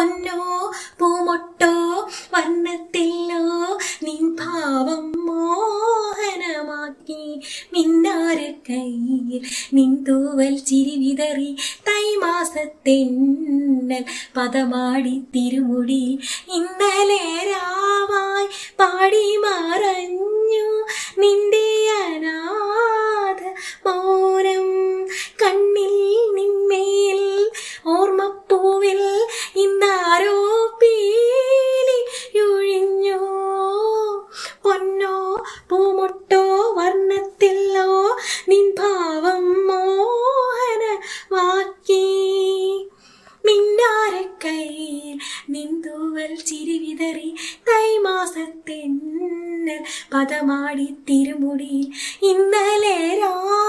പൊന്നോ പൂമൊട്ടോ വർണത്തില്ലോ നിൻ ഭാവം മോഹനമാക്കി. മിന്നാര കയ്യിൽ നിൻ തൂവൽ ചിരി വിതറി തൈമാസത്തെന്നൽ പദമാടി തിരുമുടിയിൽ ഇന്നലെ രാവായി പാടി മറഞ്ഞു പൂമൊട്ടോ വർണത്തില്ലോ നിൻ ഭാവം മോഹനമാക്കി മിന്നാരക്കൈയിൽ നിന്തുവൽ ചിരിവിതറി തൈമാസത്തെന്നൽ പദമാടി തിരുമുടി ഇന്നലെ രാവായി